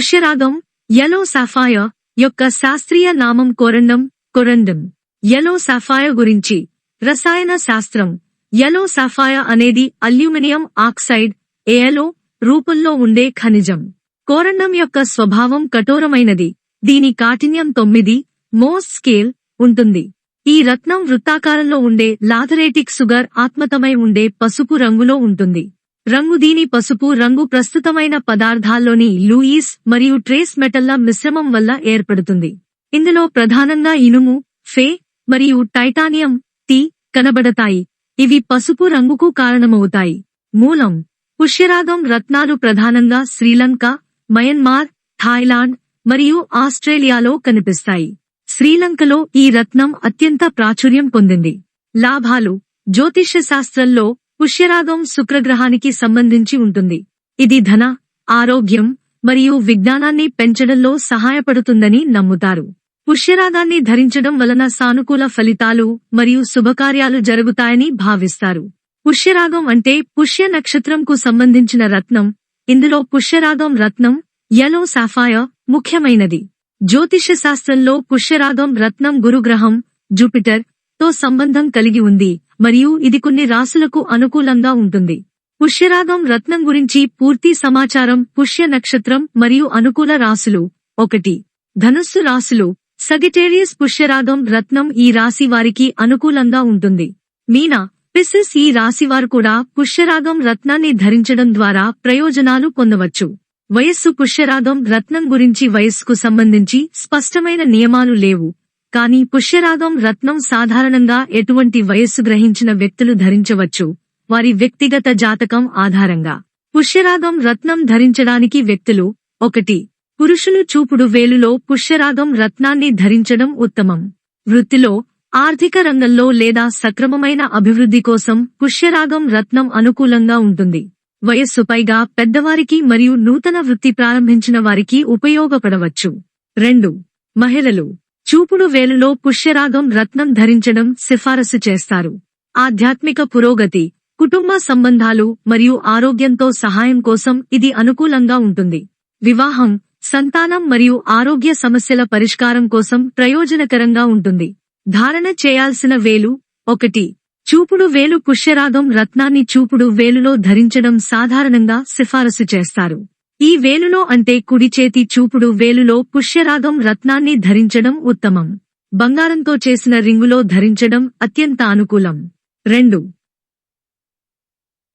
పుష్యరాగం యలో సాఫాయ యొక్క శాస్త్రీయ నామం కొరండం కొరండం. యలో సాఫాయ గురించి రసాయన శాస్త్రం. యలో సాఫాయ అనేది అల్యూమినియం ఆక్సైడ్ ఏయలో రూపంలో ఉండే ఖనిజం. కోరండం యొక్క స్వభావం కఠోరమైనది. దీని కాఠిన్యం తొమ్మిది మోస్ స్కేల్ ఉంటుంది. ఈ రత్నం వృత్తాకారంలో ఉండే లాథరేటిక్ సుగర్ ఆత్మతమై ఉండే పసుపు రంగులో ఉంటుంది. రంగు దీని పసుపు రంగు ప్రస్తుతమైన పదార్థాల్లోని లూయిస్ మరియు ట్రేస్ మెటల్ల మిశ్రమం వల్ల ఏర్పడుతుంది. ఇందులో ప్రధానంగా ఇనుము ఫే మరియు టైటానియం టీ కనబడతాయి. ఇవి పసుపు రంగుకు కారణమవుతాయి. మూలం పుష్యరాగం రత్నాలు ప్రధానంగా శ్రీలంక మయన్మార్ థాయిలాండ్ మరియు ఆస్ట్రేలియాలో కనిపిస్తాయి. శ్రీలంకలో ఈ రత్నం అత్యంత ప్రాచుర్యం పొందింది. లాభాలు జ్యోతిష్య శాస్త్రంలో పుష్యరాగం శుక్రగ్రహానికి సంబంధించి ఉంటుంది. ఇది ధన ఆరోగ్యం మరియు విజ్ఞానాన్ని పెంచడంలో సహాయపడుతుందని నమ్ముతారు. పుష్యరాగాన్ని ధరించడం వలన సానుకూల ఫలితాలు మరియు శుభకార్యాలు జరుగుతాయని భావిస్తారు. పుష్యరాగం అంటే పుష్య నక్షత్రంకు సంబంధించిన రత్నం. ఇందులో పుష్యరాగం రత్నం యలో సాఫాయ ముఖ్యమైనది. జ్యోతిష శాస్త్రంలో పుష్యరాగం రత్నం గురుగ్రహం జూపిటర్తో సంబంధం కలిగి ఉంది. మరియు ఇది కొన్ని రాసులకు అనుకూలంగా ఉంటుంది. పుష్యరాగం రత్నం గురించి పూర్తి సమాచారం పుష్య నక్షత్రం మరియు అనుకూల రాసులు. ఒకటి. ధనుస్సు రాసులు. సగిటేరియస్ పుష్యరాగం రత్నం ఈ రాశి వారికి అనుకూలంగా ఉంటుంది. మీనా. పిసిస్ ఈ రాశివారు కూడా పుష్యరాగం రత్నాన్ని ధరించడం ద్వారా ప్రయోజనాలు పొందవచ్చు. వయస్సు పుష్యరాగం రత్నం గురించి వయస్సుకు సంబంధించి స్పష్టమైన నియమాలు లేవు. కానీ పుష్యరాగం రత్నం సాధారణంగా ఎటువంటి వయస్సు గ్రహించిన వ్యక్తులు ధరించవచ్చు. వారి వ్యక్తిగత జాతకం ఆధారంగా. పుష్యరాగం రత్నం ధరించడానికి వ్యక్తులు ఒకటి. పురుషులు చూపుడు వేలులో పుష్యరాగం రత్నాన్ని ధరించడం ఉత్తమం. వృత్తిలో ఆర్థిక రంగంలో లేదా సక్రమమైన అభివృద్ధి కోసం పుష్యరాగం రత్నం అనుకూలంగా ఉంటుంది. వయస్సు పైగా పెద్దవారికి మరియు నూతన వృత్తి ప్రారంభించిన వారికి ఉపయోగపడవచ్చు. రెండు. మహిళలు. చూపుడు వేలులో పుష్యరాగం రత్నం ధరించడం సిఫారసు చేస్తారు. ఆధ్యాత్మిక పురోగతి కుటుంబ సంబంధాలు మరియు ఆరోగ్యంతో సహాయం కోసం ఇది అనుకూలంగా ఉంటుంది. వివాహం సంతానం మరియు ఆరోగ్య సమస్యల పరిష్కారం కోసం ప్రయోజనకరంగా ఉంటుంది. ధారణ చేయాల్సిన వేలు ఒకటి. చూపుడు వేలు పుష్యరాగం రత్నాన్ని చూపుడు వేలులో ధరించడం సాధారణంగా సిఫారసు చేస్తారు. ఈ వేలులో అంటే కుడి చేతి చూపుడు వేలులో పుష్యరాగం రత్నాన్ని ధరించడం ఉత్తమం. బంగారంతో చేసిన రింగులో ధరించడం అత్యంత అనుకూలం. రెండు.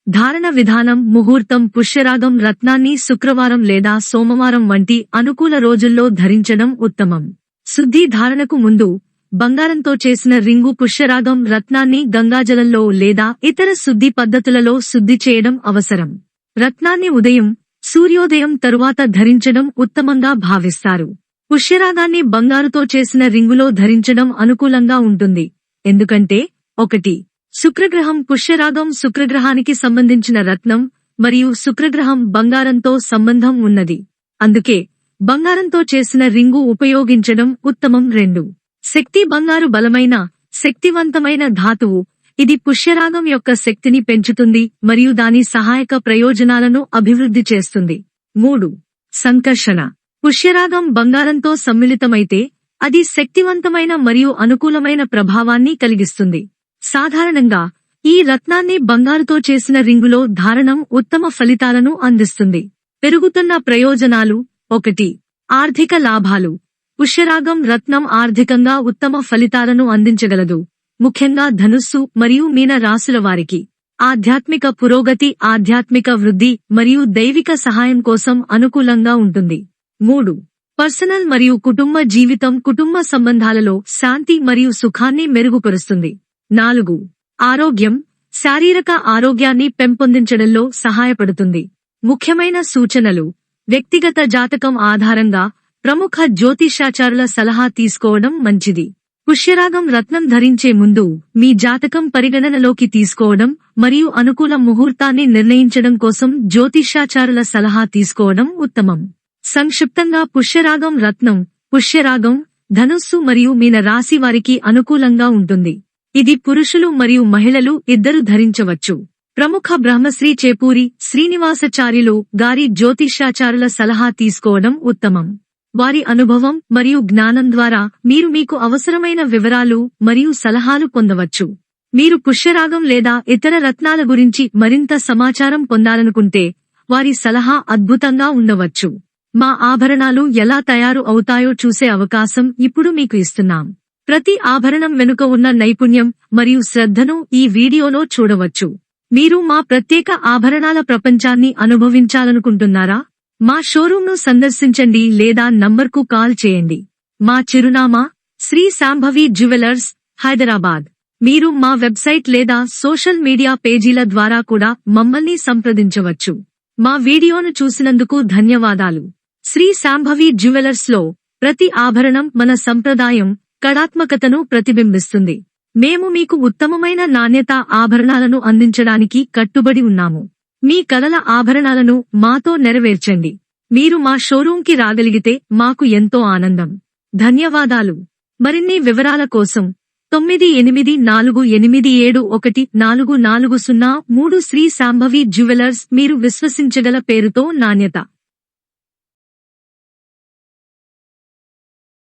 ధారణ విధానం ముహూర్తం పుష్యరాగం రత్నాన్ని శుక్రవారం లేదా సోమవారం వంటి అనుకూల రోజుల్లో ధరించడం ఉత్తమం. శుద్ధి ధారణకు ముందు బంగారంతో చేసిన రింగు పుష్యరాగం రత్నాన్ని గంగాజలంలో లేదా ఇతర శుద్ధి పద్ధతులలో శుద్ధి చేయడం అవసరం. రత్నాన్ని ఉదయం సూర్యోదయం తరువాత ధరించడం ఉత్తమంగా భావిస్తారు. పుష్యరాగాన్ని బంగారుతో చేసిన రింగులో ధరించడం అనుకూలంగా ఉంటుంది. ఎందుకంటే ఒకటి శుక్రగ్రహం పుష్యరాగం శుక్రగ్రహానికి సంబంధించిన రత్నం మరియు శుక్రగ్రహం బంగారంతో సంబంధం ఉన్నది. అందుకే బంగారంతో చేసిన రింగు ఉపయోగించడం ఉత్తమం రెండు. శక్తి బంగారు బలమైన శక్తివంతమైన ధాతువు ఇది పుష్యరాగం యొక్క శక్తిని పెంచుతుంది మరియు దాని సహాయక ప్రయోజనాలను అభివృద్ధి చేస్తుంది. మూడు. సంకర్షణ. పుష్యరాగం బంగారంతో సమ్మిళితమైతే అది శక్తివంతమైన మరియు అనుకూలమైన ప్రభావాన్ని కలిగిస్తుంది. సాధారణంగా ఈ రత్నాన్ని బంగారుతో చేసిన రింగులో ధారణం ఉత్తమ ఫలితాలను అందిస్తుంది. పెరుగుతున్న ప్రయోజనాలు ఒకటి. ఆర్థిక లాభాలు. పుష్యరాగం రత్నం ఆర్థికంగా ఉత్తమ ఫలితాలను అందించగలదు. ముఖ్యంగా ధనుస్సు మరియు మీన రాసుల వారికి. ఆధ్యాత్మిక పురోగతి ఆధ్యాత్మిక వృద్ధి మరియు దైవిక సహాయం కోసం అనుకూలంగా ఉంటుంది. మూడు. పర్సనల్ మరియు కుటుంబ జీవితం కుటుంబ సంబంధాలలో శాంతి మరియు సుఖాన్ని మెరుగుపరుస్తుంది. నాలుగు. ఆరోగ్యం శారీరక ఆరోగ్యాన్ని పెంపొందించడంలో సహాయపడుతుంది. ముఖ్యమైన సూచనలు. వ్యక్తిగత జాతకం ఆధారంగా ప్రముఖ జ్యోతిషాచారుల సలహా తీసుకోవడం మంచిది. పుష్యరాగం రత్నం ధరించే ముందు మీ జాతకం పరిగణనలోకి తీసుకోవడం మరియు అనుకూల ముహూర్తాన్ని నిర్ణయించడం కోసం జ్యోతిష్యాచారుల సలహా తీసుకోవడం ఉత్తమం. సంక్షిప్తంగా పుష్యరాగం రత్నం పుష్యరాగం ధనుస్సు మరియు మీన రాశి వారికి అనుకూలంగా ఉంటుంది. ఇది పురుషులు మరియు మహిళలు ఇద్దరు ధరించవచ్చు. ప్రముఖ బ్రహ్మశ్రీ చేపూరి శ్రీనివాసచార్యులు గారి జ్యోతిష్యాచారుల సలహా తీసుకోవడం ఉత్తమం. వారి అనుభవం మరియు జ్ఞానం ద్వారా మీరు మీకు అవసరమైన వివరాలు మరియు సలహాలు పొందవచ్చు. మీరు పుష్యరాగం లేదా ఇతర రత్నాల గురించి మరింత సమాచారం పొందాలనుకుంటే వారి సలహా అద్భుతంగా ఉండవచ్చు. మా ఆభరణాలు ఎలా తయారు అవుతాయో చూసే అవకాశం ఇప్పుడు మీకు ఇస్తున్నాం. ప్రతి ఆభరణం వెనుక ఉన్న నైపుణ్యం మరియు శ్రద్ధను ఈ వీడియోలో చూడవచ్చు. మీరు మా ప్రత్యేక ఆభరణాల ప్రపంచాన్ని అనుభవించాలనుకుంటున్నారా? మా షోరూంను సందర్శించండి లేదా నంబర్కు కాల్ చేయండి. మా చిరునామా శ్రీ శాంభవి జ్యువెలర్స్ హైదరాబాద్. మీరు మా వెబ్సైట్ లేదా సోషల్ మీడియా పేజీల ద్వారా కూడా మమ్మల్ని సంప్రదించవచ్చు. మా వీడియోను చూసినందుకు ధన్యవాదాలు. శ్రీ శాంభవి జ్యువెలర్స్లో ప్రతి ఆభరణం మన సంప్రదాయం కళాత్మకతను ప్రతిబింబిస్తుంది. మేము మీకు ఉత్తమమైన నాణ్యత ఆభరణాలను అందించడానికి కట్టుబడి ఉన్నాము. మీ కలల ఆభరణాలను మాతో నెరవేర్చండి. మీరు మా షోరూంకి రాగలిగితే మాకు ఎంతో ఆనందం. ధన్యవాదాలు. మరిన్ని వివరాల కోసం తొమ్మిది ఎనిమిది నాలుగు ఎనిమిది ఏడు ఒకటి నాలుగు నాలుగు సున్నా మూడు శ్రీ శాంభవి జ్యువెలర్స్ మీరు విశ్వసించగల పేరుతో నాణ్యత.